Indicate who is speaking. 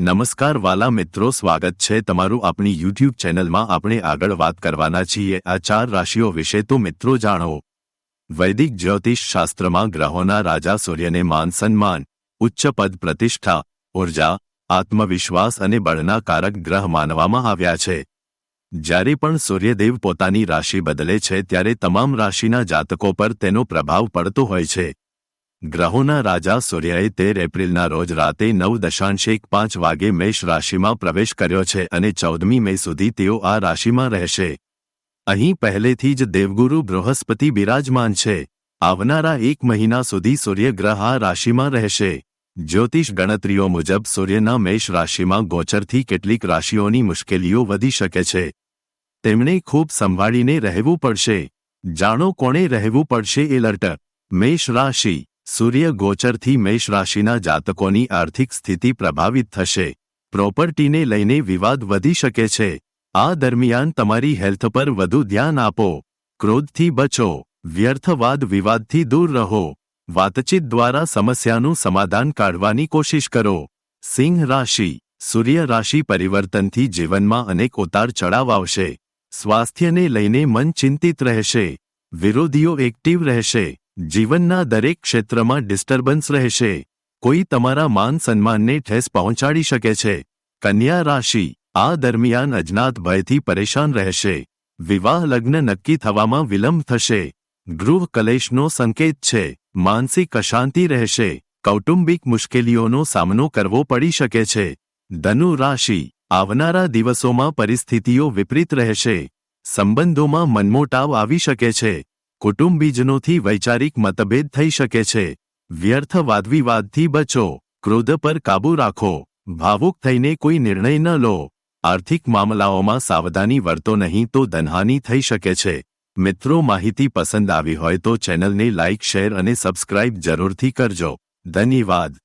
Speaker 1: નમસ્કાર વાલા મિત્રો, સ્વાગત છે તમારું આપણી યુટ્યુબ ચેનલમાં. આપણે આગળ વાત કરવાના છીએ આ ચાર રાશિઓ વિશે. તો મિત્રો, જાણો. વૈદિક જ્યોતિષ શાસ્ત્રમાં ગ્રહોના રાજા સૂર્યને માન સન્માન, ઉચ્ચ પદ પ્રતિષ્ઠા, ઊર્જા, આત્મવિશ્વાસ અને બળના કારક ગ્રહ માનવામાં આવ્યા છે. જ્યારે પણ સૂર્યદેવ પોતાની રાશિ બદલે છે, ત્યારે તમામ રાશિના જાતકો પર તેનો પ્રભાવ પડતો હોય છે. ગ્રહોના રાજા સૂર્યએ તેર એપ્રિલના રોજ રાતે નવ દશાંશ એક પાંચ વાગે મેષ રાશિમાં પ્રવેશ કર્યો છે અને ચૌદમી મે સુધી તેઓ આ રાશિમાં રહેશે. અહીં પહેલેથી જ દેવગુરુ બૃહસ્પતિ બિરાજમાન છે. આવનારા એક મહિના સુધી સૂર્યગ્રહ આ રાશિમાં રહેશે. જ્યોતિષ ગણતરીઓ મુજબ સૂર્યના મેષ રાશિમાં ગોચરથી કેટલીક રાશિઓની મુશ્કેલીઓ વધી શકે છે. તેમણે ખૂબ સંભાળીને રહેવું પડશે. જાણો કોણે રહેવું પડશે એલર્ટ. મેષ રાશિ સૂર્ય ગોચરથી મેષ રાશિના જાતકોની આર્થિક સ્થિતિ પ્રભાવિત થશે. પ્રોપર્ટીને લઈને વિવાદ વધી શકે છે. આ દરમિયાન તમારી હેલ્થ પર વધુ ધ્યાન આપો. ક્રોધથી બચો. વ્યર્થવાદ વિવાદથી દૂર રહો. વાતચીત દ્વારા સમસ્યાનું સમાધાન કાઢવાની કોશિશ કરો. સિંહ રાશિ. સૂર્ય રાશિ પરિવર્તનથી જીવનમાં અનેક ઉતાર ચડાવ આવશે. સ્વાસ્થ્યને લઈને મન ચિંતિત રહેશે. વિરોધીઓ એક્ટિવ રહેશે. જીવનના દરેક ક્ષેત્રમાં ડિસ્ટર્બન્સ રહેશે. કોઈ તમારા માન સન્માનને ઠેસ પહોંચાડી શકે છે. કન્યા રાશિ, આ દરમિયાન અજ્ઞાત ભયથી પરેશાન રહેશે. વિવાહ લગ્ન નક્કી થવામાં વિલંબ થશે. ગૃહ કલેશનો સંકેત છે. માનસિક અશાંતિ રહેશે. કૌટુંબિક મુશ્કેલીઓનો સામનો કરવો પડી શકે છે. ધનુ રાશિ, આવનારા દિવસોમાં પરિસ્થિતિઓ વિપરીત રહેશે. સંબંધોમાં મનમોટાવ આવી શકે છે. કુટુંબીજનોથી વૈચારિક મતભેદ થઈ શકે છે. વ્યર્થ વાદવિવાદથી બચો. ક્રોધ પર કાબૂ રાખો. ભાવુક થઈને કોઈ નિર્ણય ન લો. આર્થિક મામલાઓમાં સાવધાની વર્તો નહીં તો ધનહાની થઈ શકે છે. મિત્રો, માહિતી પસંદ આવી હોય તો ચેનલને લાઇક શેર અને સબસ્ક્રાઇબ જરૂરથી કરજો. ધન્યવાદ.